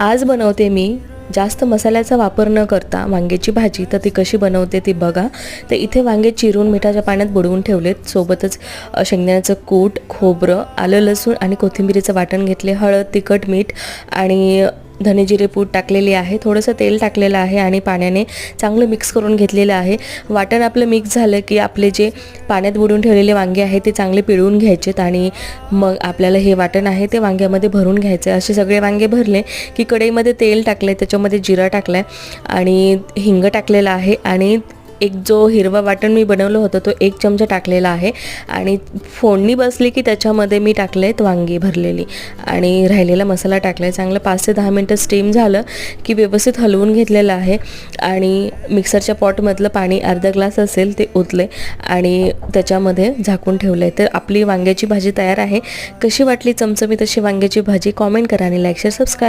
आज बनवते मी जास्त मसाल्याचा वापर न करता वांग्याची भाजी. तर ती कशी बनवते ती बघा. तर इथे वांगे चिरून मिठाच्या पाण्यात बुडवून ठेवलेत. सोबतच शेंगदाण्याचं कूट खोबरं आलं लसूण आणि कोथिंबिरीचं वाटण घेतले. हळद तिखट मीठ आणि धनेजिरे पूड टाकलेली आहे. थोडंसं तेल टाकलेलं आहे आणि पाण्याने चांगलं मिक्स करून घेतलेलं आहे. वाटण आपलं मिक्स झालं की आपले जे पाण्यात बुडून ठेवलेले वांगे आहे ते चांगले पिळून घ्यायचेत आणि मग आपल्याला हे वाटण आहे ते वांग्यामध्ये भरून घ्यायचे असे सगळे वांगे भरले की कढईमध्ये तेल टाकले त्याच्यामध्ये जिरा टाकला आणि हिंग टाकलेलं आहे आणि एक जो हिरवा वाटण मी बनवलं होतं तो एक चमचा टाकलेला आहे. आणि फोडणी बसली की त्याच्यामध्ये मी टाकले आहेत वांगी भरलेली. आणि राहिलेला मसाला टाकला आहे चांगलं पाच ते दहा मिनटं स्टीम झालं की व्यवस्थित हलवून घेतलेलं आहे. आणि मिक्सरच्या पॉटमधलं पाणी अर्धा ग्लास असेल ते ओतले आणि त्याच्यामध्ये झाकून ठेवलं आहे तर आपली वांग्याची भाजी तयार आहे. कशी वाटली चमचमी तशी वांग्याची भाजी? कॉमेंट करा आणि लाईक शेअर सबस्क्राईब